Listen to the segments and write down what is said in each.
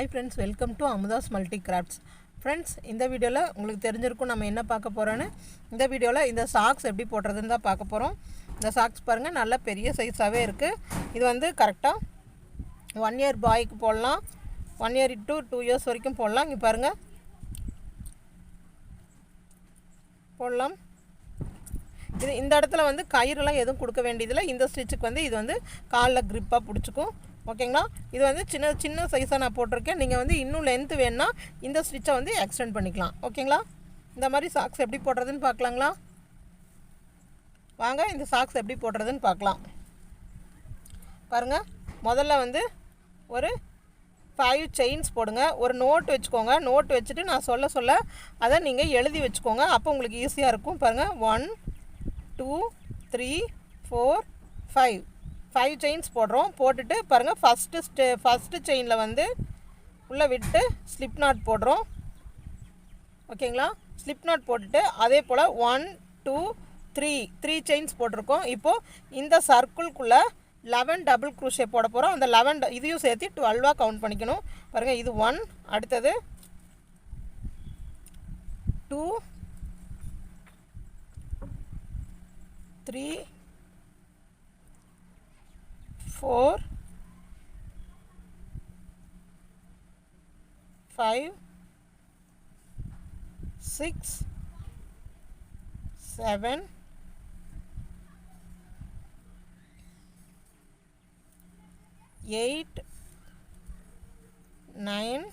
Hi friends welcome to Amutha's multi crafts friends இந்த வீடியோவில் உங்களுக்கு தெரிஞ்சிருக்கும் நம்ம என்ன பார்க்க போகிறோன்னு இந்த வீடியோவில் இந்த சாக்ஸ் எப்படி போடுறதுன்னு தான் பார்க்க போகிறோம் இந்த சாக்ஸ் பாருங்கள் நல்ல பெரிய சைஸாகவே இருக்குது இது வந்து கரெக்டாக ஒன் இயர் பாய்க்கு போடலாம். One year to two years வரைக்கும் போடலாம். இங்கே பாருங்கள் போடலாம். இது இந்த இடத்துல வந்து கயிறுலாம் எதுவும் கொடுக்க வேண்டியதில்லை. இந்த ஸ்டிச்சுக்கு வந்து இது வந்து காலில் க்ரிப்பாக பிடிச்சிக்கும். ஓகேங்களா? இது வந்து சின்ன சின்ன சைஸாக நான் போட்டிருக்கேன். நீங்கள் வந்து இன்னும் லென்த்து வேணுன்னா இந்த ஸ்டிச்சை வந்து எக்ஸ்டெண்ட் பண்ணிக்கலாம். ஓகேங்களா? இந்த மாதிரி சாக்ஸ் எப்படி போடுறதுன்னு பார்க்கலாங்களா? வாங்க இந்த சாக்ஸ் எப்படி போடுறதுன்னு பார்க்கலாம். பாருங்கள் முதல்ல வந்து ஒரு ஃபைவ் செயின்ஸ் போடுங்க. ஒரு நோட் வச்சுக்கோங்க. நோட் வச்சுட்டு நான் சொல்ல சொல்ல அதை நீங்கள் எழுதி வச்சுக்கோங்க. அப்போ உங்களுக்கு ஈஸியாக இருக்கும். பாருங்கள் one two three four five five chains போடுறோம். போட்டுட்டு பாருங்கள் ஃபஸ்ட்டு ஸ்டே ஃபஸ்ட்டு செயினில் வந்து உள்ளே விட்டு ஸ்லிப் நாட் போடுறோம். ஓகேங்களா ஸ்லிப் நாட் போட்டுட்டு அதே போல் one two three three chains போட்டிருக்கோம். இப்போது இந்த சர்க்கிள்குள்ளே லெவன் டபுள் க்ரூஷே போட போகிறோம் அந்த லெவன் இதையும் சேர்த்து டுவெல்வாக கவுண்ட் பண்ணிக்கணும். பாருங்கள் இது ஒன் அடுத்தது டூ த்ரீ 4 5 6 7 8 9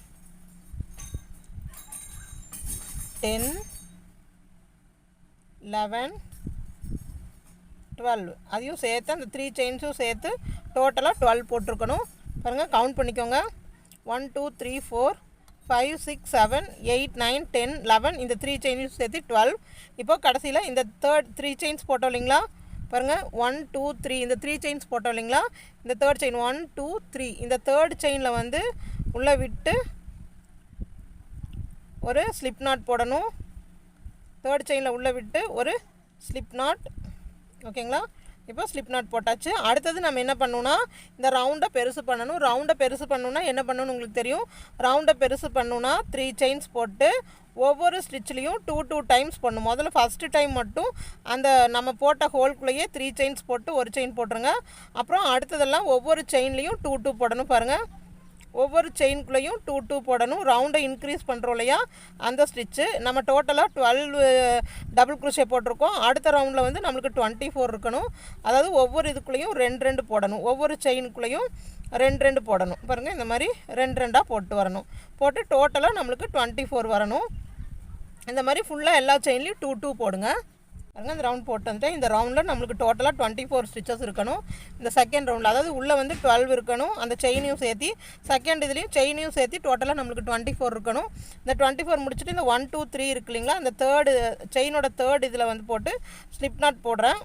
10 11 டுவெல் அதையும் சேர்த்து அந்த த்ரீ செயின்ஸும் சேர்த்து டோட்டலாக டுவெல் போட்டிருக்கணும். பாருங்கள் கவுண்ட் பண்ணிக்கோங்க. One two three four five six seven eight nine ten eleven இந்த த்ரீ செயின்ஸும் சேர்த்து டுவெல் இப்போது கடைசியில் இந்த தேர்ட் த்ரீ செயின்ஸ் போட்டோம் இல்லைங்களா? பாருங்கள் ஒன் டூ த்ரீ இந்த த்ரீ செயின்ஸ் போட்டோம் இல்லைங்களா? இந்த third chain one two three இந்த தேர்ட் செயினில் வந்து உள்ளே விட்டு ஒரு ஸ்லிப் நாட் போடணும். தேர்ட் செயினில் உள்ளே விட்டு ஒரு ஸ்லிப் நாட் ஓகேங்களா? இப்போ ஸ்லிப் நாட் போட்டாச்சு. அடுத்தது நம்ம என்ன பண்ணணும்னா இந்த ரவுண்டை பெருசு பண்ணணும். ரவுண்டை பெருசு பண்ணணும்னா என்ன பண்ணணும்னு உங்களுக்கு தெரியும். ரவுண்டை பெருசு பண்ணணும்னா த்ரீ செயின்ஸ் போட்டு ஒவ்வொரு ஸ்டிச்லேயும் டூ டூ டைம்ஸ் பண்ணும் முதல்ல ஃபஸ்ட்டு டைம் மட்டும் அந்த நம்ம போட்ட ஹோல்குள்ளேயே த்ரீ செயின்ஸ் போட்டு ஒரு செயின் போட்டுருங்க. அப்புறம் அடுத்ததெல்லாம் ஒவ்வொரு செயின்லேயும் டூ டூ போடணும் பாருங்கள் ஒவ்வொரு செயின்குள்ளேயும் டூ டூ போடணும். ரவுண்டை இன்க்ரீஸ் பண்ணுறோம் இல்லையா? அந்த ஸ்டிச்சு நம்ம டோட்டலாக டுவெல் டபுள் குரோஷே போட்டிருக்கோம். அடுத்த ரவுண்டில் வந்து நம்மளுக்கு டுவெண்ட்டி ஃபோர் இருக்கணும். அதாவது ஒவ்வொரு இதுக்குள்ளேயும் ரெண்டு ரெண்டு போடணும். ஒவ்வொரு செயினுக்குள்ளேயும் ரெண்டு ரெண்டு போடணும். பாருங்கள் இந்த மாதிரி ரெண்டு ரெண்டாக போட்டு வரணும். போட்டு டோட்டலாக நம்மளுக்கு டுவெண்ட்டி ஃபோர் வரணும். இந்த மாதிரி ஃபுல்லாக எல்லா செயின்லேயும் டூ டூ போடுங்க. பாருங்க இந்த ரவுண்ட் போட்டு இந்த ரவுண்டில் நம்மளுக்கு டோட்டலாக டுவெண்ட்டி ஃபோர் ஸ்டிச்சஸ் இருக்கணும். இந்த செகண்ட் ரவுண்டில் அதாவது உள்ளே வந்து டுவெல் இருக்கணும். அந்த செயினையும் சேர்த்து செகண்ட் இதுலேயும் செயினையும் சேர்த்து டோட்டலாக நம்மளுக்கு டுவெண்ட்டி ஃபோர் இருக்கணும். இந்த டுவெண்ட்டி ஃபோர் முடிச்சுட்டு இந்த ஒன் டூ த்ரீ இருக்கு இல்லைங்களா அந்த தேர்டு செயினோட தேர்ட் இதில் வந்து போட்டு ஸ்லிப் நாட் போடுறேன்.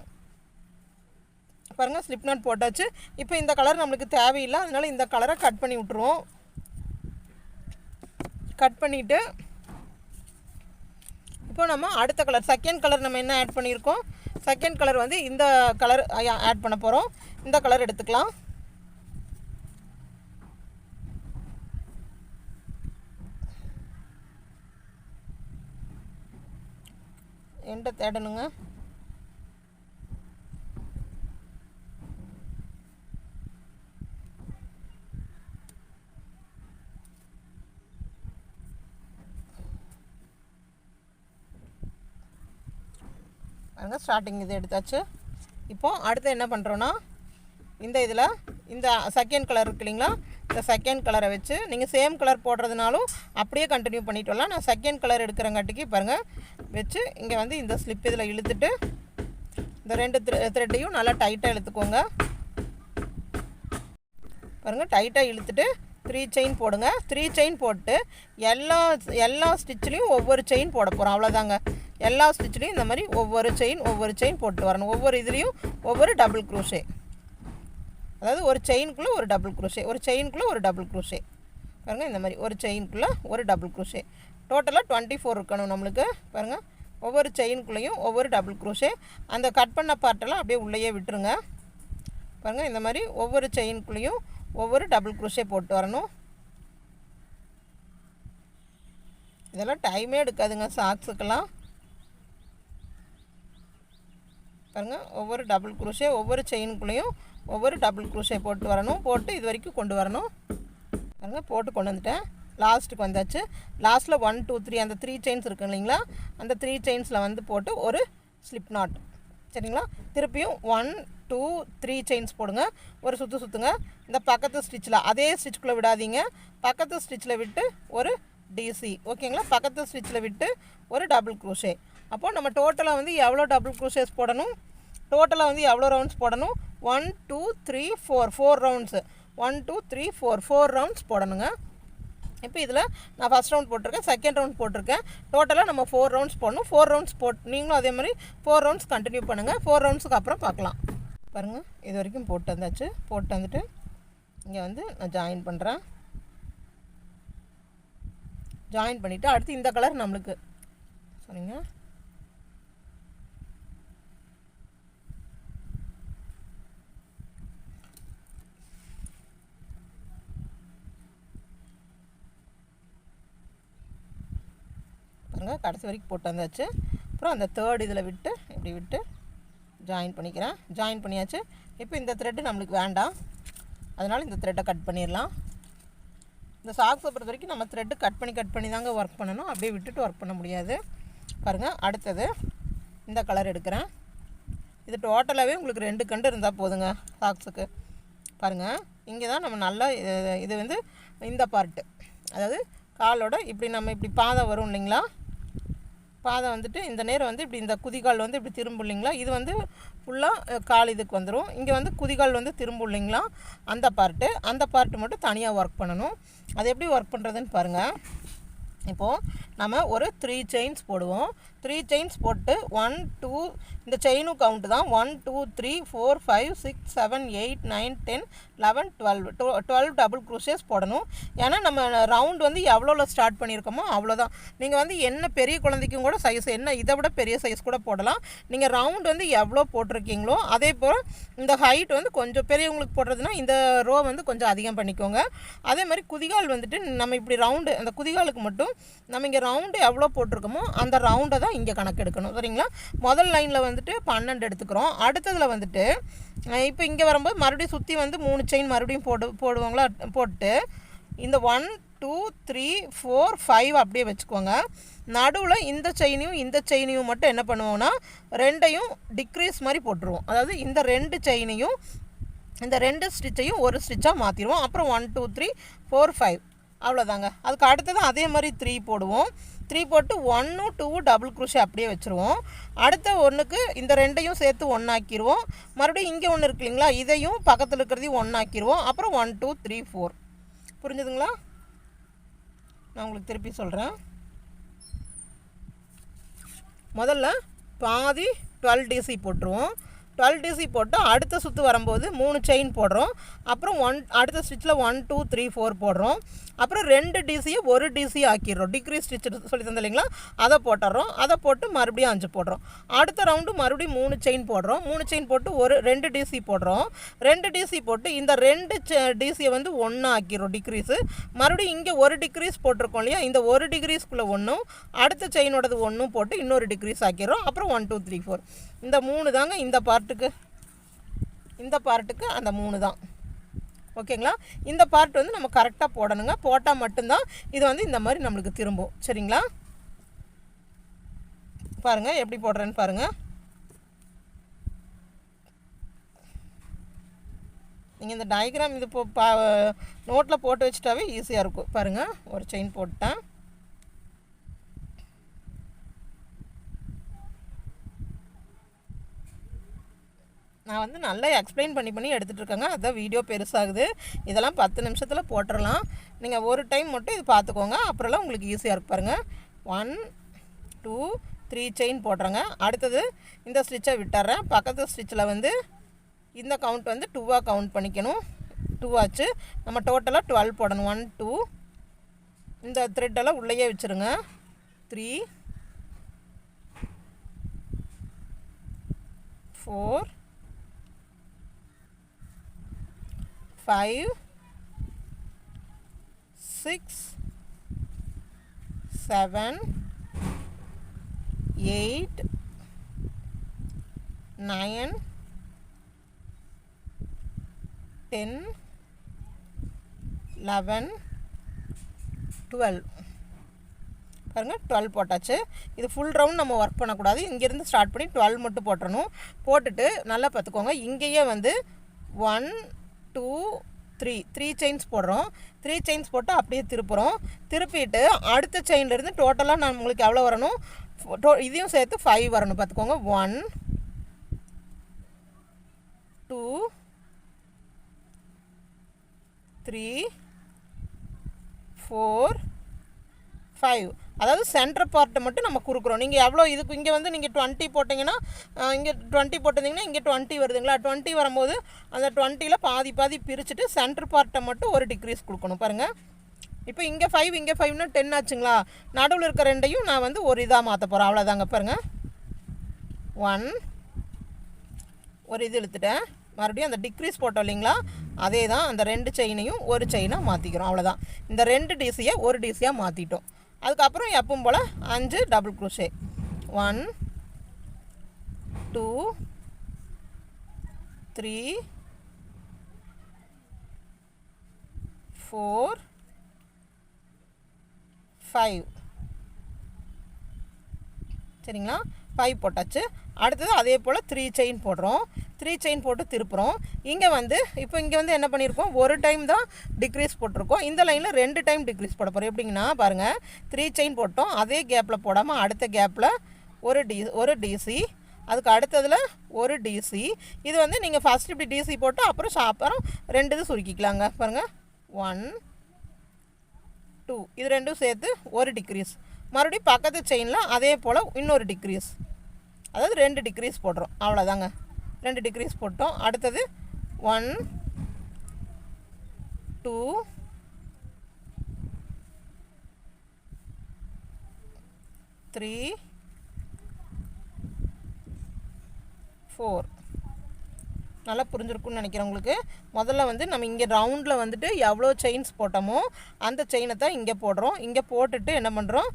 பாருங்கள் ஸ்லிப் நாட் போட்டாச்சு. இப்போ இந்த கலர் நம்மளுக்கு தேவையில்லை. அதனால் இந்த கலரை கட் பண்ணி விட்ருவோம் கட் பண்ணிவிட்டு இப்போ நம்ம அடுத்த கலர் செகண்ட் கலர் நம்ம என்ன ஆட் பண்ணியிருக்கோம்? செகண்ட் கலர் வந்து இந்த கலர் ஆட் பண்ண போகிறோம் இந்த கலர் எடுத்துக்கலாம். எண்டை தேடணுங்க. பாருங்க ஸ்டார்டிங் இது எடுத்தாச்சு. இப்போது அடுத்து என்ன பண்ணுறோன்னா இந்த இதில் இந்த செகண்ட் கலர் இருக்கு இல்லைங்களா? இந்த செகண்ட் கலரை வச்சு நீங்கள் சேம் கலர் போடுறதுனாலும் அப்படியே கண்டினியூ பண்ணிட்டு வரலாம். நான் செகண்ட் கலர் எடுக்கிறங்காட்டிக்கு பாருங்கள் வச்சு இங்கே வந்து இந்த ஸ்லிப் இதில் இழுத்துட்டு இந்த ரெண்டு த்ரெட்டையும் நல்லா டைட்டாக இழுத்துக்கோங்க. பாருங்கள் டைட்டாக இழுத்துட்டு த்ரீ செயின் போடுங்க. த்ரீ செயின் போட்டு எல்லா எல்லா ஸ்டிச்சிலையும் ஒவ்வொரு செயின் போட போகிறோம் அவ்வளோதாங்க எல்லா ஸ்டிச்லேயும் இந்த மாதிரி ஒவ்வொரு செயின் ஒவ்வொரு செயின் போட்டு வரணும். ஒவ்வொரு இதுலேயும் ஒவ்வொரு டபுள் குரூஷே அதாவது ஒரு செயினுக்குள்ளே ஒரு டபுள் குரூஷே ஒரு செயினுக்குள்ளே ஒரு டபுள் குரூஷே பாருங்கள் இந்த மாதிரி ஒரு செயினுக்குள்ளே ஒரு டபுள் குரூஷே டோட்டலாக டுவெண்ட்டி ஃபோர் இருக்கணும் நம்மளுக்கு. பாருங்கள் ஒவ்வொரு செயினுக்குள்ளேயும் ஒவ்வொரு டபுள் குரூஷே அந்த கட் பண்ண பார்ட்டெல்லாம் அப்படியே உள்ளேயே விட்டுருங்க. பாருங்கள் இந்த மாதிரி ஒவ்வொரு செயினுக்குள்ளேயும் ஒவ்வொரு டபுள் குரூஷே போட்டு வரணும். இதெல்லாம் டைமே எடுக்காதுங்க சாக்ஸுக்கெல்லாம் பாருங்கள் ஒவ்வொரு டபுள் குரூஷே ஒவ்வொரு செயினுக்குள்ளேயும் ஒவ்வொரு டபுள் குரூஷே போட்டு வரணும். போட்டு இது வரைக்கும் கொண்டு வரணும். பாருங்க போட்டு கொண்டு வந்துட்டேன். லாஸ்ட்டுக்கு வந்தாச்சு. லாஸ்ட்டில் ஒன் டூ த்ரீ அந்த த்ரீ செயின்ஸ் இருக்கு இல்லைங்களா? அந்த த்ரீ செயின்ஸில் வந்து போட்டு ஒரு ஸ்லிப் நாட் சரிங்களா? திருப்பியும் ஒன் டூ த்ரீ செயின்ஸ் போடுங்க. ஒரு சுற்று சுற்றுங்க இந்த பக்கத்து ஸ்டிச்சில் அதே ஸ்டிச்சுக்குள்ளே விடாதீங்க. பக்கத்து ஸ்டிச்சில் விட்டு ஒரு டிசி ஓகேங்களா பக்கத்து ஸ்டிச்சில் விட்டு ஒரு டபுள் குரூஷே அப்போது நம்ம டோட்டலாக வந்து எவ்வளோ டபுள் குரூஷேஸ் போடணும்? டோட்டலாக வந்து எவ்வளோ ரவுண்ட்ஸ் போடணும்? One two three four four rounds one two three four four rounds போடணுங்க. இப்போ இதில் நான் ஃபஸ்ட் ரவுண்ட் போட்டிருக்கேன் செகண்ட் ரவுண்ட் போட்டிருக்கேன். டோட்டலாக நம்ம ஃபோர் ரவுண்ட்ஸ் போடணும். ஃபோர் ரவுண்ட்ஸ் போட் நீங்களும் அதே மாதிரி ஃபோர் ரவுண்ட்ஸ் கண்டினியூ பண்ணுங்கள் ஃபோர் ரவுண்ட்ஸுக்கு அப்புறம் பார்க்கலாம். பாருங்கள் இது வரைக்கும் போட்டு வந்தாச்சு. போட்டு வந்துட்டு இங்கே வந்து நான் ஜாயின் பண்ணுறேன் ஜாயின் பண்ணிவிட்டு அடுத்து இந்த கலர் நம்மளுக்கு. சரிங்க? பாருங்கள் கடைசி வரைக்கும் போட்டு வந்தாச்சு. அப்புறம் அந்த தேர்ட் இதில் விட்டு இப்படி விட்டு ஜாயின் பண்ணிக்கிறேன். ஜாயின் பண்ணியாச்சு. இப்போ இந்த த்ரெட்டு நம்மளுக்கு வேண்டாம். அதனால் இந்த த்ரெட்டை கட் பண்ணிடலாம். இந்த சாக்ஸை பொறுத்த வரைக்கும் நம்ம த்ரெட்டு கட் பண்ணி கட் பண்ணி தாங்க ஒர்க் பண்ணணும். அப்படியே விட்டுட்டு ஒர்க் பண்ண முடியாது. பாருங்கள் அடுத்தது இந்த கலர் எடுக்கிறேன். இது டோட்டலாகவே உங்களுக்கு ரெண்டு கண்டு இருந்தால் போதுங்க சாக்ஸுக்கு பாருங்கள் இங்கே தான் நம்ம நல்லா இது வந்து இந்த பார்ட்டு அதாவது காலோட இப்படி நம்ம இப்படி பாதை வரும் இல்லைங்களா? பாதை வந்துட்டு இந்த நேரம் வந்து இப்படி இந்த குதிகால் வந்து இப்படி திரும்பும் இல்லைங்களா இது வந்து ஃபுல்லாக கால் இதுக்கு வந்துடும் இங்கே வந்து குதிகால் வந்து திரும்பும் இல்லைங்களா அந்த பார்ட்டு அந்த பார்ட்டு மட்டும் தனியாக ஒர்க் பண்ணணும். அது எப்படி ஒர்க் பண்ணுறதுன்னு பாருங்கள் இப்போது நம்ம ஒரு த்ரீ செயின்ஸ் போடுவோம். த்ரீ செயின்ஸ் போட்டு ஒன் டூ இந்த செயினும் கவுண்ட்டு தான். One two three four five six seven eight nine ten eleven twelve twelve double crochets போடணும். ஏன்னா நம்ம ரவுண்ட் வந்து எவ்வளோல ஸ்டார்ட் பண்ணியிருக்கோமோ அவ்வளோதான் நீங்கள் வந்து என்ன பெரிய குழந்தைக்கும் கூட சைஸ் என்ன இதை விட பெரிய சைஸ் கூட போடலாம். நீங்கள் ரவுண்ட் வந்து எவ்வளோ போட்டிருக்கீங்களோ அதே போல் இந்த ஹைட் வந்து கொஞ்சம் பெரியவங்களுக்கு போடுறதுனா இந்த ரோ வந்து கொஞ்சம் அதிகம் பண்ணிக்கோங்க. அதே மாதிரி குதிகால் வந்துட்டு நம்ம இப்படி ரவுண்டு அந்த குதிகாலுக்கு மட்டும் நம்ம இங்கே ரவுண்டு எவ்வளோ போட்டிருக்கோமோ அந்த ரவுண்டை தான் இங்கே கணக்கு எடுக்கணும் சரிங்களா? முதல் லைனில் வந்துட்டு பன்னெண்டு எடுத்துக்கிறோம். அடுத்ததில் வந்துட்டு இப்போ இங்கே வரும்போது மறுபடியும் சுற்றி வந்து மூணு செயின் மறுபடியும் போடு போடுவாங்களா? போட்டு இந்த one two three four five அப்படியே வச்சுக்கோங்க. நடுவில் இந்த செயினையும் இந்த செயினையும் மட்டும் என்ன பண்ணுவோம்னா ரெண்டையும் டிக்ரீஸ் மாதிரி போட்டுருவோம். அதாவது இந்த ரெண்டு செயினையும் இந்த ரெண்டு ஸ்டிச்சையும் ஒரு ஸ்டிச்சாக மாற்றிடுவோம் அப்புறம் one two three four five அவ்வளோதாங்க அதுக்கு அடுத்தது அதே மாதிரி த்ரீ போடுவோம். த்ரீ போட்டு ஒன்று டூ டபுள் குருஷி அப்படியே வச்சுருவோம். அடுத்த ஒன்றுக்கு இந்த ரெண்டையும் சேர்த்து ஒன்றாக்கிடுவோம் மறுபடியும் இங்கே ஒன்று இருக்கு இல்லைங்களா? இதையும் பக்கத்தில் இருக்கிறதையும் ஒன்றாக்கிடுவோம் அப்புறம் ஒன் டூ த்ரீ ஃபோர் புரிஞ்சுதுங்களா? நான் உங்களுக்கு திருப்பி சொல்கிறேன் முதல்ல பாதி டுவெல் டிசி போட்டுருவோம். டுவெல் டிசி போட்டு அடுத்த சுற்று வரும்போது மூணு செயின் போடுறோம். அப்புறம் ஒன் அடுத்த ஸ்டிச்சில் ஒன் டூ த்ரீ ஃபோர் போடுறோம். அப்புறம் ரெண்டு டிசியை ஒரு டிசி ஆக்கிடுறோம். டிகிரி ஸ்டிச் சொல்லி தந்தேன் இல்லைங்களா அதை போட்டுடுறோம் அதை போட்டு மறுபடியும் அஞ்சு போடுறோம். அடுத்த ரவுண்டு மறுபடியும் மூணு செயின் போடுறோம். மூணு செயின் போட்டு ஒரு ரெண்டு டிசி போடுறோம். ரெண்டு டிசி போட்டு இந்த ரெண்டு டிசியை வந்து ஒன்று ஆக்கிடுறோம் டிக்ரீஸு மறுபடியும் இங்கே ஒரு டிக்ரீஸ் போட்டிருக்கோம் இல்லையா? இந்த ஒரு டிகிரீஸ்க்குள்ளே ஒன்றும் அடுத்த செயினோடது ஒன்றும் போட்டு இன்னொரு டிக்ரீஸ் ஆக்கிடுறோம். அப்புறம் ஒன் டூ த்ரீ ஃபோர் இந்த மூணு தாங்க இந்த பார்ட்டுக்கு. இந்த பார்ட்டுக்கு அந்த மூணு தான். ஓகேங்களா? இந்த பார்ட் வந்து நம்ம கரெக்டாக போடணுங்க. போட்டால் மட்டும்தான் இது வந்து இந்த மாதிரி நம்மளுக்கு திரும்பும். சரிங்களா? பாருங்கள் எப்படி போடுறேன்னு பாருங்கள் நீங்கள் இந்த டயக்ராம் இது போ பா நோட்டில் போட்டு வச்சுட்டாவே ஈஸியாக இருக்கும். பாருங்கள் ஒரு செயின் போட்டேன் நான் வந்து நல்லா எக்ஸ்பிளைன் பண்ணி பண்ணி எடுத்துகிட்டு இருக்கேங்க அதான் வீடியோ பெருசாகுது. இதெல்லாம் பத்து நிமிஷத்தில் போட்டுடலாம் நீங்கள் ஒரு டைம் மட்டும் இது பார்த்துக்கோங்க அப்புறம்லாம் உங்களுக்கு ஈஸியாக இருக்கு பாருங்கள் ஒன் டூ த்ரீ செயின் போடுறேங்க அடுத்தது இந்த ஸ்டிச்சை விட்டுறேன். பக்கத்து ஸ்டிச்சில் வந்து இந்த கவுண்ட் வந்து டூவாக கவுண்ட் பண்ணிக்கணும். டூ ஆச்சு. நம்ம டோட்டலாக டுவெல் போடணும். ஒன் டூ இந்த த்ரெட்டெல்லாம் உள்ளேயே வச்சுருங்க. Three four five six seven eight nine ten eleven twelve பாருங்கள் டுவெல் போட்டாச்சு. இது ஃபுல் ரவுண்ட் நம்ம ஒர்க் பண்ணக்கூடாது. இங்கேருந்து ஸ்டார்ட் பண்ணி டுவெல் மட்டும் போட்டணும் போட்டுட்டு நல்லா பார்த்துக்கோங்க. இங்கேயே வந்து one two three three chains போடுறோம். த்ரீ செயின்ஸ் போட்டு அப்படியே திருப்புறோம். திருப்பிட்டு அடுத்த செயின்லேருந்து டோட்டலாக நான் உங்களுக்கு எவ்வளோ வரணும்? டோ இதையும் சேர்த்து ஃபைவ் வரணும். பார்த்துக்கோங்க. One two three four five அதாவது சென்டர் பார்ட்டை மட்டும் நம்ம கொடுக்குறோம் நீங்கள் எவ்வளோ இதுக்கு இங்கே வந்து நீங்கள் டுவெண்ட்டி போட்டிங்கன்னா இங்கே டுவெண்ட்டி போட்டிருந்தீங்கன்னா இங்கே டுவெண்ட்டி வருதுங்களா? டுவெண்ட்டி வரும்போது அந்த டுவெண்ட்டியில் பாதி பாதி பிரிச்சுட்டு சென்டர் பார்ட்டை மட்டும் ஒரு டிக்ரீஸ் கொடுக்கணும். பாருங்கள் இப்போ இங்கே ஃபைவ் இங்கே ஃபைவ்னா டென் ஆச்சுங்களா? நடுவில் இருக்க ரெண்டையும் நான் வந்து ஒரு இதாக மாற்ற போகிறேன் அவ்வளோதாங்க பாருங்கள் ஒன் ஒரு இது இழுத்துட்டேன். மறுபடியும் அந்த டிக்ரீஸ் போட்டோம் இல்லைங்களா? அதே தான் அந்த ரெண்டு செயினையும் ஒரு செயினாக மாற்றிக்கிறோம் அவ்வளோதான் இந்த ரெண்டு டிசியை ஒரு டிசியாக மாற்றிட்டோம் அதுக்கப்புறம் எப்பவும் போல் அஞ்சு double crochet one two three four five சரிங்களா? ஃபைவ் போட்டாச்சு. அடுத்தது அதே போல் த்ரீ செயின் போடுறோம். த்ரீ செயின் போட்டு திருப்புறோம். இங்கே வந்து இப்போ இங்கே வந்து என்ன பண்ணியிருக்கோம் ஒரு டைம் தான் டிக்ரீஸ் போட்டிருக்கோம். இந்த லைனில் ரெண்டு டைம் டிக்ரீஸ் போட போகிறோம் எப்படிங்கன்னா பாருங்கள் த்ரீ செயின் போட்டோம். அதே கேப்பில் போடாமல் அடுத்த கேப்பில் ஒரு டி ஒரு டிசி அதுக்கு அடுத்ததில் ஒரு டிசி இது வந்து நீங்கள் ஃபஸ்ட் இப்படி டிசி போட்டு அப்புறம் அப்புறம் ரெண்டு இது சுருக்கிக்கலாங்க. பாருங்கள் ஒன் டூ இது ரெண்டும் சேர்த்து ஒரு டிக்ரீஸ் மறுபடியும் பக்கத்து செயினில் அதே போல் இன்னொரு டிக்ரீஸ் அதாவது ரெண்டு டிக்ரீஸ் போடுறோம் அவ்வளோதாங்க ரெண்டு டிக்ரீஸ் போட்டோம். அடுத்தது ஒன் டூ த்ரீ ஃபோர் நல்லா புரிஞ்சிருக்குன்னு நினைக்கிறேன் உங்களுக்கு முதல்ல வந்து நம்ம இங்கே ரவுண்டில் வந்துட்டு எவ்வளோ செயின்ஸ் போட்டோமோ அந்த செயினை தான் இங்கே போடுறோம். இங்கே போட்டுட்டு என்ன பண்ணுறோம்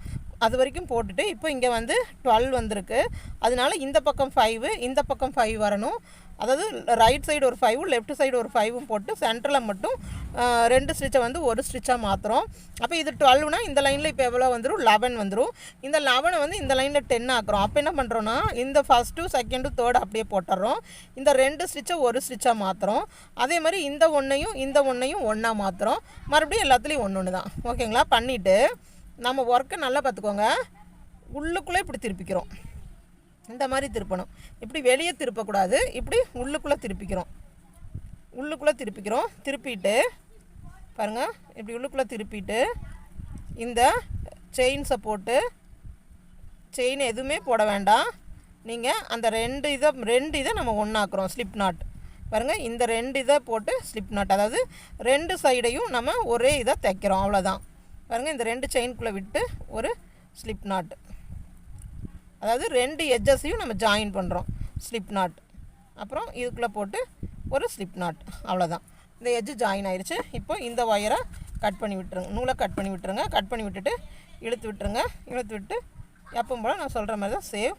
அது வரைக்கும் போட்டுட்டு இப்போ இங்கே வந்து டுவெல் வந்திருக்கு. அதனால இந்த பக்கம் ஃபைவு இந்த பக்கம் ஃபைவ் வரணும். அதாவது ரைட் சைடு ஒரு ஃபைவும் லெஃப்ட் சைடு ஒரு ஃபைவும் போட்டு சென்டரில் மட்டும் ரெண்டு ஸ்டிச்சை வந்து ஒரு ஸ்டிச்சாக மாற்றுறோம் அப்போ இது டுவெல்னா இந்த லைனில் இப்போ எவ்வளோ வந்துடும் லெவன் வந்துடும் இந்த லெவனை வந்து இந்த லைனில் டென் ஆக்குறோம். அப்போ என்ன பண்ணுறோன்னா இந்த ஃபஸ்ட்டு செகண்டு தேர்டு அப்படியே போட்டுடுறோம் இந்த ரெண்டு ஸ்டிச்சை ஒரு ஸ்டிச்சாக மாற்றுறோம் அதே மாதிரி இந்த ஒன்றையும் இந்த ஒன்றையும் ஒன்றா மாற்றுறோம் மறுபடியும் எல்லாத்துலேயும் ஒன்று ஒன்று தான். ஓகேங்களா? பண்ணிவிட்டு நம்ம ஒர்க்கை நல்லா பார்த்துக்கோங்க உள்ளுக்குள்ளே இப்படி திருப்பிக்கிறோம். இந்த மாதிரி திருப்பணும். இப்படி வெளியே திருப்பக்கூடாது. இப்படி உள்ளுக்குள்ளே திருப்பிக்கிறோம். உள்ளுக்குள்ளே திருப்பிக்கிறோம். திருப்பிட்டு பாருங்கள் இப்படி உள்ளுக்குள்ளே திருப்பிட்டு இந்த செயின்ஸை போட்டு செயின் எதுவுமே போட வேண்டாம். நீங்கள் அந்த ரெண்டு இதை ரெண்டு இதை நம்ம ஒன்றாக்குறோம் ஸ்லிப் நாட் பாருங்கள் இந்த ரெண்டு இதை போட்டு ஸ்லிப் நாட் அதாவது ரெண்டு சைடையும் நம்ம ஒரே இதை தைக்கிறோம் அவ்வளோதான் பாருங்கள் இந்த ரெண்டு செயின்குள்ளே விட்டு ஒரு ஸ்லிப் நாட் அதாவது ரெண்டு எட்ஜஸையும் நம்ம ஜாயின் பண்ணுறோம் ஸ்லிப் நாட் அப்புறம் இதுக்குள்ளே போட்டு ஒரு ஸ்லிப் நாட் அவ்வளோதான் இந்த எட்ஜு ஜாயின் ஆயிடுச்சு இப்போ இந்த ஒயரை கட் பண்ணி விட்டுருங்க. நூலை கட் பண்ணி விட்டுருங்க. கட் பண்ணி விட்டுட்டு இழுத்து விட்டுருங்க. இழுத்து விட்டு எப்பவும் போல் நான் சொல்கிற மாதிரி தான் சேவ்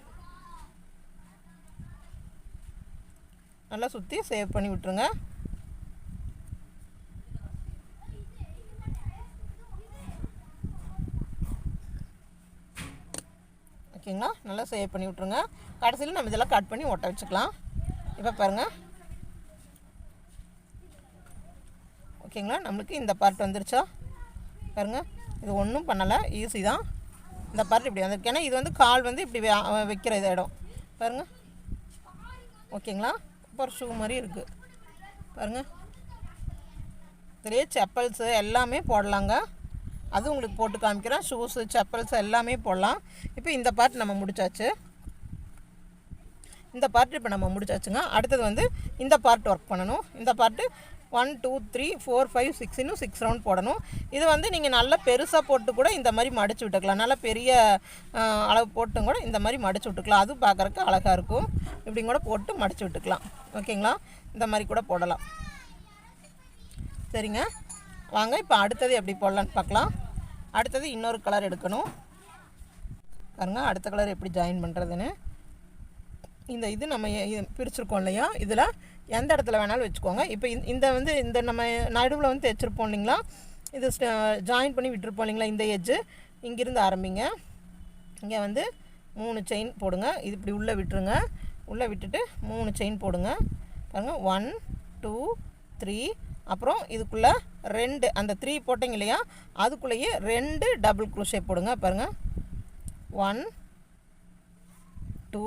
நல்லா சுற்றி சேவ் பண்ணி விட்டுருங்க. ஓகேங்களா? நல்லா சேவ் பண்ணி விட்ருங்க கடைசியில் நம்ம இதெல்லாம் கட் பண்ணி ஒட்ட வச்சுக்கலாம். இப்போ பாருங்கள் ஓகேங்களா? நம்மளுக்கு இந்த பார்ட் வந்துருச்சா? பாருங்கள் இது ஒன்றும் பண்ணலை. ஈஸி தான். இந்த பார்ட் இப்படி வந்திருக்கு. ஏன்னா இது வந்து கால் வந்து இப்படி வைக்கிற இது இடம் பாருங்கள் ஓகேங்களா? இப்போ ஒரு ஷூ மாதிரி இருக்குது பாருங்கள் இதுலேயே செப்பல்ஸு எல்லாமே போடலாங்க. அது உங்களுக்கு போட்டு காமிக்கிறேன். ஷூஸு செப்பல்ஸ் எல்லாமே போடலாம். இப்போ இந்த பார்ட் நம்ம முடிச்சாச்சு. இந்த பார்ட் இப்போ நம்ம முடிச்சாச்சுங்க. அடுத்தது வந்து இந்த பார்ட் ஒர்க் பண்ணணும். இந்த part one two three four five six இன்னும் சிக்ஸ் ரவுண்ட் போடணும். இது வந்து நீங்கள் நல்லா பெருசாக போட்டு கூட இந்த மாதிரி மடிச்சு விட்டுக்கலாம். நல்லா பெரிய அளவு போட்டும் கூட இந்த மாதிரி மடிச்சு விட்டுக்கலாம். அதுவும் பார்க்குறக்கு அழகாக இருக்கும். இப்படி கூட போட்டு மடிச்சு விட்டுக்கலாம். ஓகேங்களா இந்த மாதிரி கூட போடலாம். சரிங்க? வாங்க இப்போ அடுத்தது எப்படி போடலான்னு பார்க்கலாம். அடுத்தது இன்னொரு கலர் எடுக்கணும். பாருங்கள் அடுத்த கலர் எப்படி ஜாயின் பண்ணுறதுன்னு இந்த இது நம்ம எ- இது பிரிச்சிருக்கோம் இல்லையா? இதில் எந்த இடத்துல வேணாலும் வச்சுக்கோங்க. இப்போ இந்த- வந்து இந்த நம்ம நடுவில் வந்து தைச்சிருப்போம் இல்லைங்களா? இது ஜாயின் பண்ணி விட்டுருப்போம் இல்லைங்களா இந்த எஜ்ஜு இங்கேருந்து ஆரம்பிங்க. இங்கே வந்து மூணு செயின் போடுங்க. இது இப்படி உள்ளே விட்டுருங்க. உள்ளே விட்டுட்டு மூணு செயின் போடுங்க. பாருங்கள் ஒன் டூ த்ரீ அப்புறம் இதுக்குள்ளே ரெண்டு அந்த த்ரீ போட்டிங்க இல்லையா? அதுக்குள்ளேயே ரெண்டு டபுள் குரோஷே போடுங்க பாருங்கள் ஒன் டூ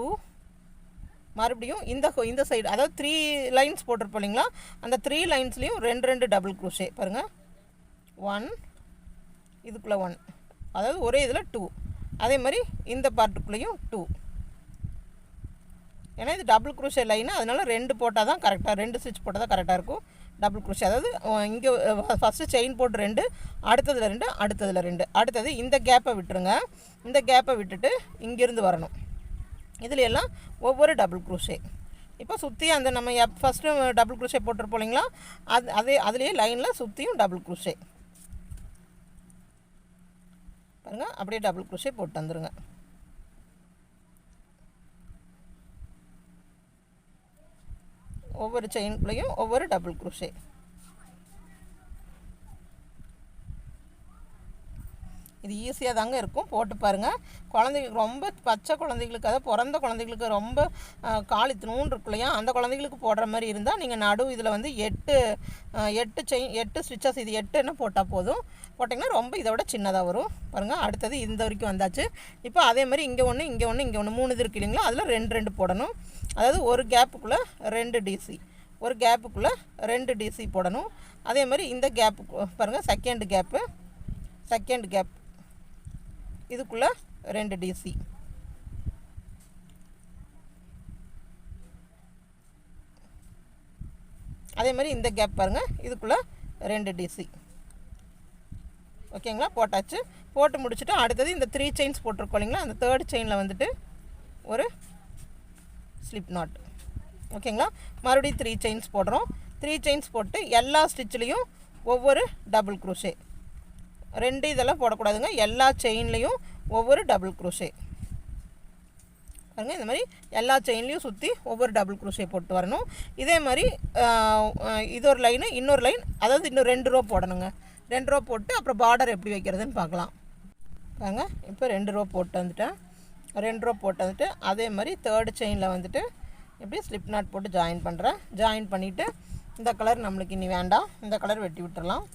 மறுபடியும் இந்த ஹோ- இந்த சைடு அதாவது த்ரீ லைன்ஸ் போட்டிருப்போம் இல்லைங்களா? அந்த த்ரீ லைன்ஸ்லேயும் ரெண்டு ரெண்டு டபுள் குரோஷே பாருங்கள் ஒன் இதுக்குள்ளே ஒன் அதாவது ஒரே இதில் டூ அதே மாதிரி இந்த பார்ட்டுக்குள்ளேயும் டூ ஏன்னா இது டபுள் குரோஷே லைனு அதனால் ரெண்டு போட்டால் தான் கரெக்டாக ரெண்டு ஸ்டிச் போட்டால் தான் கரெக்டாக இருக்கும். டபுள் குரோஷியா அதாவது இங்கே ஃபஸ்ட்டு செயின் போட்டு ரெண்டு அடுத்ததில் ரெண்டு அடுத்ததில் ரெண்டு. அடுத்தது இந்த கேப்பை விட்டுருங்க. இந்த கேப்பை விட்டுட்டு இங்கேருந்து வரணும். இதில் எல்லாம் ஒவ்வொரு டபுள் குரோஷே இப்போ சுற்றி அந்த நம்ம எப் ஃபஸ்ட்டு டபுள் குரோஷே போட்டிருப்போம் இல்லைங்களா? அது அதே அதுலேயே லைனில் சுற்றியும் டபுள் குரோஷே பாருங்கள் அப்படியே டபுள் குரோஷே போட்டு வந்துருங்க ஒவ்வொரு செயின்குள்ளேயும் ஒவ்வொரு டபுள் குரோஷே இது ஈஸியாக தாங்க இருக்கும். போட்டு பாருங்கள் குழந்தைங்களுக்கு ரொம்ப பச்சை குழந்தைங்களுக்கு அதாவது பிறந்த குழந்தைங்களுக்கு ரொம்ப காலி கால் இருக்கு இல்லையா? அந்த குழந்தைங்களுக்கு போடுற மாதிரி இருந்தால் நீங்கள் நடு இதில் வந்து எட்டு எட்டு செயின் எட்டு ஸ்டிச்சஸ் இது எட்டுன்னு போட்டால் போதும். போட்டிங்கன்னா ரொம்ப இதை விட சின்னதாக வரும். பாருங்கள் அடுத்தது இந்த வரைக்கும் வந்தாச்சு. இப்போ அதே மாதிரி இங்கே ஒன்று இங்கே ஒன்று இங்கே ஒன்று மூணு இது இருக்கு இல்லைங்களா? அதில் ரெண்டு ரெண்டு போடணும். அதாவது ஒரு கேப்புக்குள்ளே ரெண்டு டிசி ஒரு கேப்புக்குள்ளே ரெண்டு டிசி போடணும். அதே மாதிரி இந்த கேப்பு பாருங்கள் செகண்ட் கேப்பு செகண்ட் கேப் இதுக்குள்ளே ரெண்டு டிசி அதே மாதிரி இந்த கேப் பாருங்கள் இதுக்குள்ளே ரெண்டு டிசி ஓகேங்களா? போட்டாச்சு. போட்டு முடிச்சுட்டு அடுத்தது இந்த த்ரீ செயின்ஸ் போட்டிருக்கோம் இல்லைங்களா? அந்த தேர்ட் செயினில் வந்துட்டு ஒரு ஸ்லிப் நாட் ஓகேங்களா? மறுபடியும் த்ரீ செயின்ஸ் போடுறோம். த்ரீ செயின்ஸ் போட்டு எல்லா ஸ்டிச்சிலையும் ஒவ்வொரு டபுள் குரோஷே ரெண்டு இதெல்லாம் போடக்கூடாதுங்க. எல்லா செயின்லேயும் ஒவ்வொரு டபுள் குரோஷே பாருங்க இந்த மாதிரி எல்லா செயின்லேயும் சுற்றி ஒவ்வொரு டபுள் குரோஷே போட்டு வரணும். இதே மாதிரி இது ஒரு லைனு இன்னொரு லைன் அதாவது இன்னும் ரெண்டு ரோ போடணுங்க. ரெண்டு ரோ போட்டு அப்புறம் பார்டர் எப்படி வைக்கிறதுன்னு பார்க்கலாம். பாருங்க இப்போ ரெண்டு ரோ போட்டு வந்துட்டேன். ரெண்டு ரோ போட்டு வந்துட்டு அதே மாதிரி தேர்டு செயினில் வந்துட்டு இப்படி ஸ்லிப் நாட் போட்டு ஜாயின் பண்ணுறேன் ஜாயின் பண்ணிவிட்டு இந்த கலர் நம்மளுக்கு இனி வேண்டாம். இந்த கலர் வெட்டி விட்டுடலாம்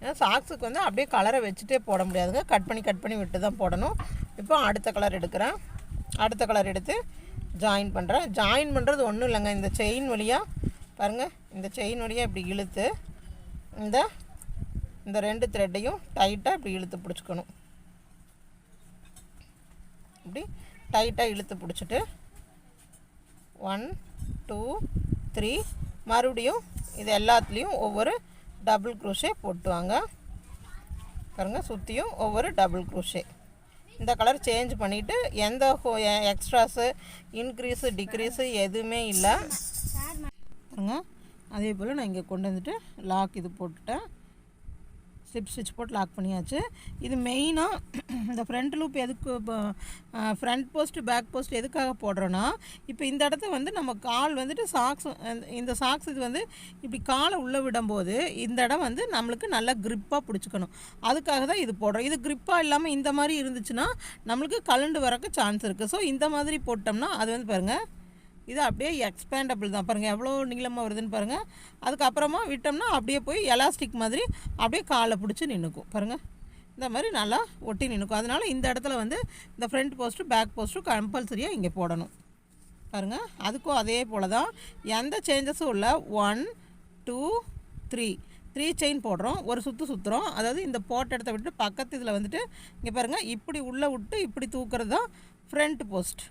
ஏன்னா சாக்ஸுக்கு வந்து அப்படியே கலரை வச்சுட்டே போட முடியாதுங்க. கட் பண்ணி கட் பண்ணி விட்டு தான் போடணும். இப்போ அடுத்த கலர் எடுக்கிறேன். அடுத்த கலர் எடுத்து ஜாயின் பண்ணுறேன் ஜாயின் பண்ணுறது ஒன்றும் இல்லைங்க. இந்த செயின் வழியாக பாருங்கள் இந்த செயின் வழியாக இப்படி இழுத்து இந்த இந்த ரெண்டு த்ரெட்டையும் டைட்டாக இப்படி இழுத்து பிடிச்சிக்கணும். இப்படி டைட்டாக இழுத்து பிடிச்சிட்டு ஒன் டூ த்ரீ மறுபடியும் இது எல்லாத்துலேயும் ஒவ்வொரு டபுள் க்ரூஷே போட்டு வாங்க பாருங்கள் சுற்றியும் ஒவ்வொரு டபுள் க்ரூஷே. இந்த கலர் சேஞ்ச் பண்ணிவிட்டு எந்த ஹோ எக்ஸ்ட்ராஸு இன்க்ரீஸு டிக்ரீஸு எதுவுமே இல்லை. பாருங்க அதே போல் நான் இங்கே கொண்டு வந்துட்டு லாக் இது போட்டுட்டேன். ஸ்லிப் ஸ்டிச் போட்டு லாக் பண்ணியாச்சு. இது மெயினாக இந்த ஃப்ரண்ட் லூப் எதுக்கு ஃப்ரண்ட் போஸ்ட் பேக் போஸ்ட் எதுக்காக போடுறோன்னா இப்போ இந்த இடத்த வந்து நம்ம கால் வந்துட்டு சாக்ஸ் இந்த சாக்ஸ் இது வந்து இப்படி காலை உள்ளே விடும்போது இந்த இடம் வந்து நம்மளுக்கு நல்லா க்ரிப்பாக பிடிச்சிக்கணும். அதுக்காக தான் இது போடுறோம். இது க்ரிப்பாக இல்லாமல் இந்த மாதிரி இருந்துச்சுன்னா நம்மளுக்கு கலண்டு வரக்கு சான்ஸ் இருக்குது ஸோ இந்த மாதிரி போட்டோம்னா அது வந்து பாருங்கள் இது அப்படியே எக்ஸ்பேண்டபிள் தான். பாருங்கள் எவ்வளோ நீளமாக வருதுன்னு பாருங்கள் அதுக்கப்புறமா விட்டோம்னா அப்படியே போய் எலாஸ்டிக் மாதிரி அப்படியே காலை பிடிச்சி நின்றுக்கும் பாருங்கள் இந்த மாதிரி நல்லா ஒட்டி நின்றுக்கும் அதனால் இந்த இடத்துல வந்து இந்த ஃப்ரண்ட் போஸ்ட்டு பேக் போஸ்ட்டும் கம்பல்சரியாக இங்கே போடணும். பாருங்கள் அதுக்கும் அதே போல் தான் எந்த சேஞ்சஸும் இல்லை. One two three three chain போடுறோம். ஒரு சுற்று சுற்றுறோம் அதாவது இந்த போட்ட இடத்த விட்டு பக்கத்து இதில் வந்துட்டு இங்கே பாருங்கள் இப்படி உள்ளே விட்டு இப்படி தூக்குறது தான் ஃப்ரண்ட் போஸ்ட்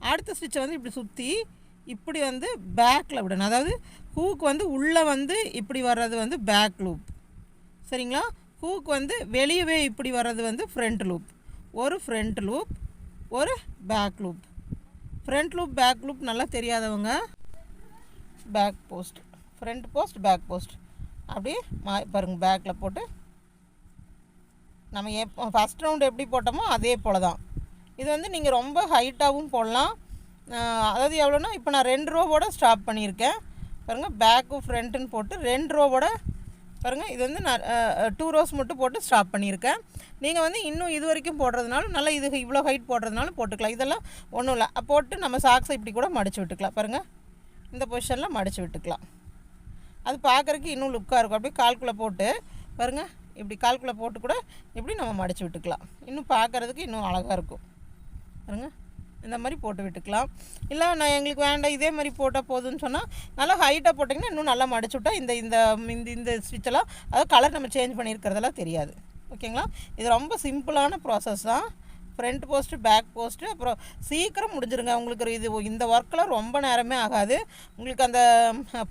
அடுத்த ஸ்டிச்சை வந்து இப்படி சுற்றி இப்படி வந்து பேக்கில் விடணும். அதாவது ஹூக் வந்து உள்ளே வந்து இப்படி வர்றது வந்து பேக் லூப் சரிங்களா? ஹூக் வந்து வெளியவே இப்படி வர்றது வந்து ஃப்ரண்ட் லூப் ஒரு ஃப்ரண்ட் லூப் ஒரு back loop front loop back loop நல்லா தெரியாதவங்க back post front post back post அப்படியே மா பாருங்கள் பேக்கில் போட்டு நம்ம எப்போ ஃபஸ்ட் ரவுண்டு எப்படி போட்டோமோ அதே போல் தான் இது வந்து நீங்கள் ரொம்ப ஹைட்டாகவும் போடலாம். அதாவது எவ்வளோன்னா இப்போ நான் ரெண்டு ரோவோட ஸ்டாப் பண்ணியிருக்கேன். பாருங்கள் பேக்கு ஃப்ரண்ட்டுன்னு போட்டு ரெண்டு ரோவோட பாருங்கள் இது வந்து நான் டூ ரோஸ் மட்டும் போட்டு ஸ்டாப் பண்ணியிருக்கேன். நீங்கள் வந்து இன்னும் இது வரைக்கும் போடுறதுனாலும் நல்லா இது இவ்வளோ ஹைட் போடுறதுனாலும் போட்டுக்கலாம். இதெல்லாம் ஒன்றும் இல்லை. போட்டு நம்ம சாக்ஸை இப்படி கூட மடித்து விட்டுக்கலாம். பாருங்கள் இந்த பொசிஷனில் மடித்து விட்டுக்கலாம். அது பார்க்குறக்கு இன்னும் லுக்காக இருக்கும். அப்படியே கால்குள்ளே போட்டு பாருங்கள் இப்படி கால்குள்ளே போட்டு கூட இப்படி நம்ம மடித்து விட்டுக்கலாம். இன்னும் பார்க்குறதுக்கு இன்னும் அழகாக இருக்கும். பாருங்க. இந்த மாதிரி போட்டு விட்டுக்கலாம். இல்லை நான் எங்களுக்கு வேண்டாம் இதே மாதிரி போட்டால் போதும்னு சொன்னால் நல்லா ஹைட்டாக போட்டிங்கன்னா இன்னும் நல்லா மடிச்சு விட்டால் இந்த இந்த இந்த இந்த ஸ்விட்செல்லாம் அதாவது கலர் நம்ம சேஞ்ச் பண்ணியிருக்கிறதெல்லாம் தெரியாது. ஓகேங்களா இது ரொம்ப சிம்பிளான ப்ராசஸ் தான். ஃப்ரண்ட் போஸ்ட்டு பேக் போஸ்ட்டு அப்புறம் சீக்கிரம் முடிஞ்சிருங்க. உங்களுக்கு இது இந்த ஒர்க்கெலாம் ரொம்ப நேரமே ஆகாது. உங்களுக்கு அந்த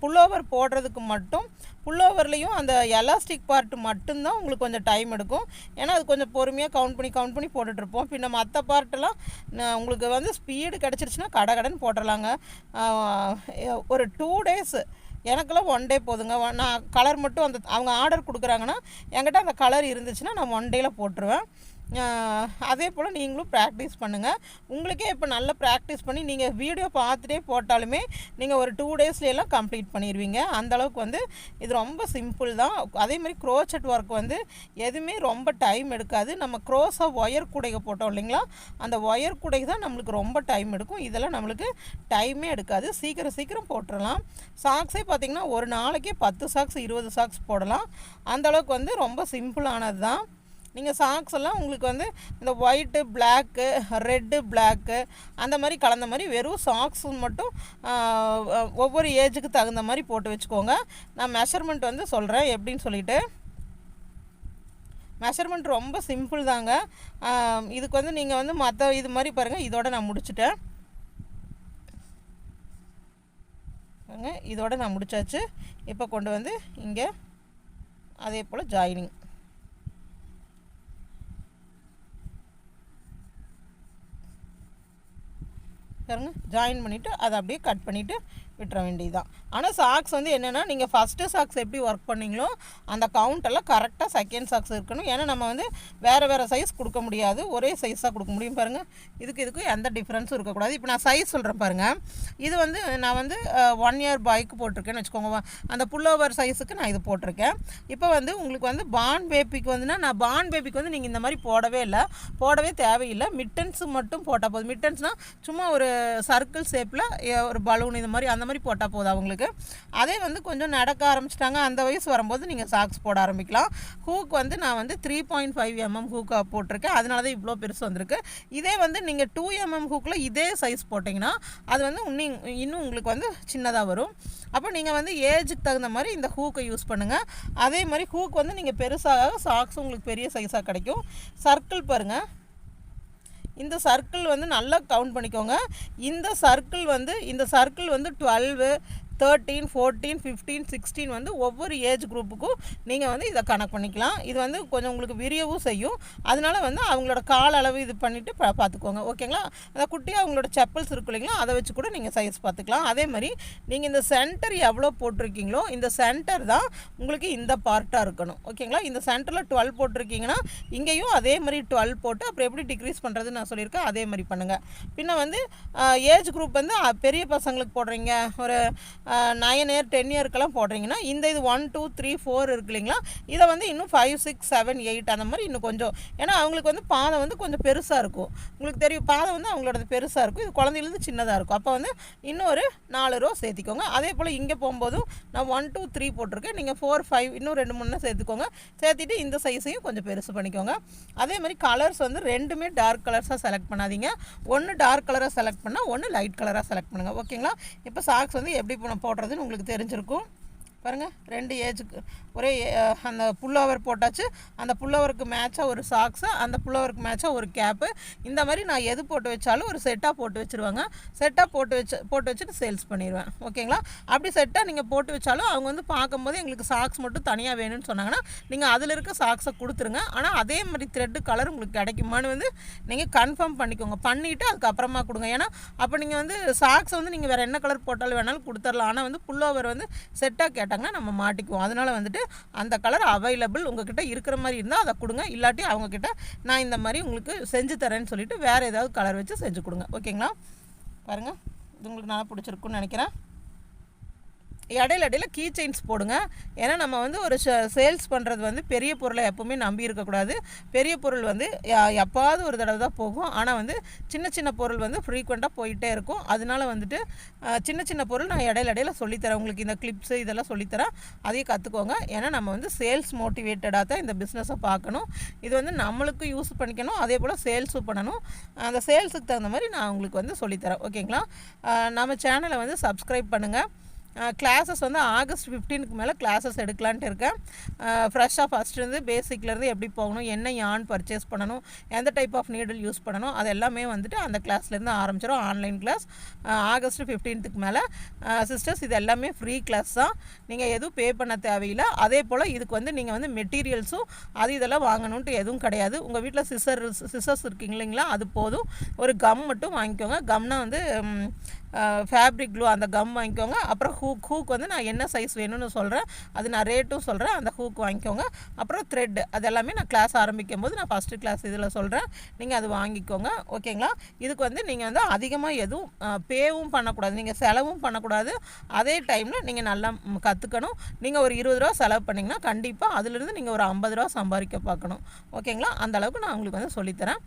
புல்லோவர் போடுறதுக்கு மட்டும் புல்லோவர்லேயும் அந்த எலாஸ்டிக் பார்ட் மட்டும்தான் உங்களுக்கு கொஞ்சம் டைம் எடுக்கும். ஏன்னா அது கொஞ்சம் பொறுமையாக கவுண்ட் பண்ணி கவுண்ட் பண்ணி போட்டுட்ருப்போம் பின்ன மற்ற பார்ட்டெல்லாம் நான் உங்களுக்கு வந்து ஸ்பீடு கிடச்சிருச்சுன்னா கடை கடன் போட்டுடலாங்க ஒரு டூ டேஸு எனக்கெல்லாம் ஒன் டே போதுங்க. நான் கலர் மட்டும் அந்த அவங்க ஆர்டர் கொடுக்குறாங்கன்னா என்கிட்ட அந்த கலர் இருந்துச்சுன்னா நான் ஒன் டேயில் போட்டுருவேன். அதே போல் நீங்களும் ப்ராக்டிஸ் பண்ணுங்கள் உங்களுக்கே இப்போ நல்லா ப்ராக்டிஸ் பண்ணி நீங்கள் வீடியோ பார்த்துட்டே போட்டாலுமே நீங்கள் ஒரு டூ டேஸ்லாம் கம்ப்ளீட் பண்ணிடுவீங்க அந்தளவுக்கு வந்து இது ரொம்ப சிம்பிள் தான். அதே மாதிரி க்ரோச்சட் ஒர்க் வந்து எதுவுமே ரொம்ப டைம் எடுக்காது. நம்ம க்ரோஸாக ஒயர் கூடைக போட்டோம் இல்லைங்களா? அந்த ஒயர் கூடை தான் நம்மளுக்கு ரொம்ப டைம் எடுக்கும். இதெல்லாம் நம்மளுக்கு டைமே எடுக்காது. சீக்கிரம் சீக்கிரம் போட்டுடலாம் சாக்ஸே பார்த்தீங்கன்னா ஒரு நாளைக்கே பத்து சாக்ஸ் இருபது சாக்ஸ் போடலாம். அந்த அளவுக்கு வந்து ரொம்ப சிம்பிளானது தான். நீங்கள் சாக்ஸ் எல்லாம் உங்களுக்கு வந்து இந்த ஒயிட்டு பிளாக்கு ரெட்டு பிளாக்கு அந்த மாதிரி கலந்த மாதிரி வெறும் சாக்ஸ் மட்டும் ஒவ்வொரு ஏஜுக்கு தகுந்த மாதிரி போட்டு வச்சுக்கோங்க. நான் மெஷர்மெண்ட் வந்து சொல்கிறேன் எப்படின்னு சொல்லிட்டு. மெஷர்மெண்ட் ரொம்ப சிம்பிள் தாங்க. இதுக்கு வந்து நீங்கள் வந்து மற்ற இது மாதிரி பாருங்கள் இதோட நான் முடிச்சுட்டேன். பாருங்க இதோட நான் முடிச்சாச்சு. இப்போ கொண்டு வந்து இங்கே அதே போல் ஜாயினிங் பாருங்க. ஜாயின் பண்ணிவிட்டு அதை அப்படியே கட் பண்ணிவிட்டு விட்டுற வேண்டியதுதான். ஆனால் சாக்ஸ் வந்து என்னென்னா நீங்கள் ஃபஸ்ட்டு சாக்ஸ் எப்படி ஒர்க் பண்ணீங்களோ அந்த கவுண்டெல்லாம் கரெக்டாக செகண்ட் சாக்ஸ் இருக்கணும். ஏன்னா நம்ம வந்து வேறு வேறு சைஸ் கொடுக்க முடியாது. ஒரே சைஸாக கொடுக்க முடியும் பாருங்கள் இதுக்கு இதுக்கும் எந்த டிஃப்ரென்ஸும் இருக்கக்கூடாது. இப்போ நான் சைஸ் சொல்கிறேன் பாருங்கள் இது வந்து நான் வந்து ஒன் இயர் பாய்க்கு போட்டிருக்கேன்னு வச்சுக்கோங்க. அந்த புல்லோவர் சைஸுக்கு நான் இது போட்டிருக்கேன். இப்போ வந்து உங்களுக்கு வந்து பான் பேபிக்கு வந்துன்னா நான் பான் பேபிக்கு வந்து நீங்கள் இந்த மாதிரி போடவே இல்லை. போடவே தேவையில்லை. மிட்டன்ஸ் மட்டும் போட்டால் போதும். மிட்டன்ஸ்னால் சும்மா ஒரு சர்க்கிள் ஷேப்பில் ஒரு பலூன் இது மாதிரி அந்த மாதிரி போட்டால் போதும் அவங்களுக்கு. அதே வந்து கொஞ்சம் நடக்க ஆரம்பிச்சிட்டாங்க. அந்த வயசு வரும்போது நீங்கள் சாக்ஸ் போட ஆரம்பிக்கலாம். ஹூக் வந்து நான் வந்து த்ரீ பாயிண்ட் ஃபைவ் எம்எம் ஹூக்காக போட்டிருக்கேன். அதனால தான் இவ்வளோ பெருசு வந்திருக்கு. இதே வந்து நீங்கள் டூ எம்எம் ஹூக்கில் இதே சைஸ் போட்டிங்கன்னா அது வந்து இன்னும் இன்னும் உங்களுக்கு வந்து சின்னதாக வரும். அப்போ நீங்கள் வந்து ஏஜுக்கு தகுந்த மாதிரி இந்த ஹூக்கை யூஸ் பண்ணுங்கள் அதே மாதிரி ஹூக் வந்து நீங்கள் பெருசாக சாக்ஸ் உங்களுக்கு பெரிய சைஸாக கிடைக்கும். சர்க்கிள் பாருங்கள் இந்த சர்க்கிள் வந்து நல்லா கவுண்ட் பண்ணிக்கோங்க. இந்த சர்க்கிள் வந்து இந்த சர்க்கிள் வந்து twelve thirteen fourteen fifteen sixteen வந்து ஒவ்வொரு ஏஜ் குரூப்புக்கும் நீங்கள் வந்து இதை கணக்கு பண்ணிக்கலாம். இது வந்து கொஞ்சம் உங்களுக்கு விரியவும் செய்யும். அதனால வந்து அவங்களோட கால அளவு இது பண்ணிவிட்டு பா பார்த்துக்கோங்க. ஓகேங்களா? அந்த குட்டியாக அவங்களோட செப்பல்ஸ் இருக்கு இல்லைங்களா? அதை வச்சு கூட நீங்கள் சைஸ் பார்த்துக்கலாம். அதே மாதிரி நீங்கள் இந்த சென்டர் எவ்வளோ போட்டிருக்கீங்களோ இந்த சென்டர் தான் உங்களுக்கு இந்த பார்ட்டாக இருக்கணும். ஓகேங்களா? இந்த சென்டரில் டுவெல் போட்டிருக்கீங்கன்னா இங்கேயும் அதே மாதிரி டுவெல் போட்டு அப்புறம் எப்படி டிக்ரீஸ் பண்ணுறது நான் சொல்லியிருக்கேன். அதே மாதிரி பண்ணுங்கள் பின்ன வந்து ஏஜ் குரூப் வந்து பெரிய பசங்களுக்கு போடுறீங்க. ஒரு நைன் இயர் டென் இயர்க்கெல்லாம் போடுறீங்கன்னா இந்த இது ஒன் டூ த்ரீ ஃபோர் இருக்கு இல்லைங்களா? இதை வந்து இன்னும் ஃபைவ் சிக்ஸ் செவன் எயிட் அந்த மாதிரி இன்னும் கொஞ்சம். ஏன்னா அவங்களுக்கு வந்து பாதம் வந்து கொஞ்சம் பெருசாக இருக்கும். உங்களுக்கு தெரியும் பாதம் வந்து அவங்களோடது பெருசாக இருக்கும். இது குழந்தையிலேருந்து சின்னதாக இருக்கும். அப்போ வந்து இன்னும் ஒரு நாலு ரூபா சேர்த்திக்கோங்க. அதே போல் இங்கே போகும்போதும் நான் ஒன் டூ த்ரீ போட்டிருக்கேன். நீங்கள் ஃபோர் ஃபைவ் இன்னும் ரெண்டு மூணு சேர்த்துக்கோங்க. சேர்த்திட்டு இந்த சைஸையும் கொஞ்சம் பெருசு பண்ணிக்கோங்க. அதே மாதிரி கலர்ஸ் வந்து ரெண்டுமே டார்க் கலர்ஸாக செலக்ட் பண்ணாதீங்க. ஒன்று டார்க் கலராக செலக்ட் பண்ணால் ஒன்று லைட் கலராக செலக்ட் பண்ணுங்கள் ஓகேங்களா இப்போ சாக்ஸ் வந்து எப்படி பண்ண போடுறதுன்னு உங்களுக்கு தெரிஞ்சிருக்கும். பாருங்கள் ரெண்டு ஏஜுக்கு ஒரே அந்த புல்லோவர் போட்டாச்சு. அந்த புல்லோவருக்கு மேட்சாக ஒரு சாக்ஸு அந்த புல்லோவருக்கு மேட்சாக ஒரு கேப்பு இந்த மாதிரி நான் எது போட்டு வச்சாலும் ஒரு செட்டாக போட்டு வச்சுருவாங்க. செட்டாக போட்டு வச்சு போட்டு வச்சுட்டு சேல்ஸ் பண்ணிடுவேன் ஓகேங்களா அப்படி செட்டாக நீங்கள் போட்டு வச்சாலும் அவங்க வந்து பார்க்கும்போது எங்களுக்கு சாக்ஸ் மட்டும் தனியாக வேணும்னு சொன்னாங்கன்னா நீங்கள் அதில் இருக்க சாக்ஸை கொடுத்துருங்க. ஆனால் அதே மாதிரி த்ரெட்டு கலர் உங்களுக்கு கிடைக்குமான்னு வந்து நீங்கள் கன்ஃபார்ம் பண்ணிக்கோங்க. பண்ணிவிட்டு அதுக்கப்புறமா கொடுங்க. ஏன்னா அப்போ நீங்கள் வந்து சாக்ஸ் வந்து நீங்கள் வேறு என்ன கலர் போட்டாலும் வேணாலும் கொடுத்துடலாம் ஆனால் வந்து புல்லோவர் வந்து செட்டாக கேட்டால் கேட்டாங்கன்னா நம்ம மாட்டிக்குவோம். அதனால் வந்துட்டு அந்த கலர் அவைலபிள் உங்ககிட்ட இருக்கிற மாதிரி இருந்தால் அதை கொடுங்க. இல்லாட்டி அவங்கக்கிட்ட நான் இந்த மாதிரி உங்களுக்கு செஞ்சு தரேன்னு சொல்லிட்டு வேறு ஏதாவது கலர் வச்சு செஞ்சு கொடுங்க. ஓகேங்களா பாருங்கள் இது உங்களுக்கு நல்லா பிடிச்சிருக்குன்னு நினைக்கிறேன். இடையில இடையில கீ செயின்ஸ் போடுங்க. ஏன்னா நம்ம வந்து ஒரு சேல்ஸ் பண்ணுறது வந்து பெரிய பொருளை எப்போவுமே நம்பி இருக்கக்கூடாது. பெரிய பொருள் வந்து எப்பாவது ஒரு தடவை தான் போகும். ஆனால் வந்து சின்ன சின்ன பொருள் வந்து ஃப்ரீக்வெண்ட்டாக போயிட்டே இருக்கும். அதனால வந்துட்டு சின்ன சின்ன பொருள் நான் இடையில இடையில சொல்லித்தரேன். உங்களுக்கு இந்த கிளிப்ஸு இதெல்லாம் சொல்லித்தரேன். அதையும் கற்றுக்கோங்க ஏன்னா நம்ம வந்து சேல்ஸ் மோட்டிவேட்டடாக தான் இந்த பிஸ்னஸை பார்க்கணும். இது வந்து நம்மளுக்கும் யூஸ் பண்ணிக்கணும். அதே போல் சேல்ஸும் பண்ணணும். அந்த சேல்ஸுக்கு தகுந்த மாதிரி நான் உங்களுக்கு வந்து சொல்லித்தரேன். ஓகேங்களா? நம்ம சேனலை வந்து சப்ஸ்கிரைப் பண்ணுங்கள் கிளாஸஸ் வந்து ஆகஸ்ட் ஃபிஃப்டீனுக்கு மேலே கிளாஸஸ் எடுக்கலான்ட்டு இருக்கேன். ஃப்ரெஷ்ஷாக ஃபஸ்ட்லேருந்து பேசிக்லேருந்து எப்படி போகணும் என்ன யான் பர்ச்சேஸ் பண்ணணும் எந்த டைப் ஆஃப் நீடில் யூஸ் பண்ணணும் அது எல்லாமே வந்துட்டு அந்த கிளாஸ்லேருந்து ஆரம்பிச்சிடும் ஆன்லைன் கிளாஸ் ஆகஸ்ட் ஃபிஃப்டீன்த்துக்கு மேலே. சிஸ்டர்ஸ் இது எல்லாமே ஃப்ரீ கிளாஸ் தான். நீங்கள் எதுவும் பே பண்ண தேவையில்லை. அதே போல் இதுக்கு வந்து நீங்கள் வந்து மெட்டீரியல்ஸும் அது இதெல்லாம் வாங்கணுன்ட்டு எதுவும் கிடையாது. உங்கள் வீட்டில் சிசர் சிசர்ஸ் இருக்கீங்க இல்லைங்களா அது போதும். ஒரு கம் மட்டும் வாங்கிக்கோங்க. கம்னால் வந்து ஃபேப்ரிக் க்ளூ அந்த கம் வாங்கிக்கோங்க. அப்புறம் ஹூக் ஹூக் வந்து நான் என்ன சைஸ் வேணும்னு சொல்கிறேன் அது நான் ரேட்டும் சொல்கிறேன் அந்த ஹூக் வாங்கிக்கோங்க. அப்புறம் த்ரெட் அது எல்லாமே நான் கிளாஸ் ஆரம்பிக்கும் போது நான் ஃபஸ்ட்டு கிளாஸ் இதில் சொல்கிறேன் நீங்கள் அது வாங்கிக்கோங்க. ஓகேங்களா இதுக்கு வந்து நீங்கள் வந்து அதிகமாக எதுவும் பேவும் பண்ணக்கூடாது. நீங்கள் செலவும் பண்ணக்கூடாது. அதே டைமில் நீங்கள் நல்லா கற்றுக்கணும் நீங்கள் ஒரு இருபது ரூபா செலவு பண்ணிங்கன்னா கண்டிப்பாக அதிலிருந்து நீங்கள் ஒரு ஐம்பது ரூபா சம்பாதிக்க பார்க்கணும். ஓகேங்களா அந்த அளவுக்கு நான் உங்களுக்கு வந்து சொல்லித்தரேன்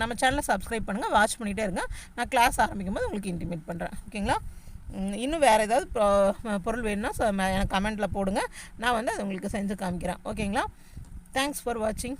நம்ம சேனலை சப்ஸ்கிரைப் பண்ணுங்கள் வாட்ச் பண்ணிகிட்டே இருங்க. நான் கிளாஸ் ஆரம்பிக்கும் போது உங்களுக்கு இன்டிமேட் பண்ணுறேன் ஓகேங்களா இன்னும் வேறு ஏதாவது பொருள் வேணும்னா எனக்கு கமெண்ட்டில் போடுங்க. நான் வந்து அது உங்களுக்கு செஞ்சு காமிக்கிறேன். ஓகேங்களா? தேங்க்ஸ் ஃபார் வாட்சிங்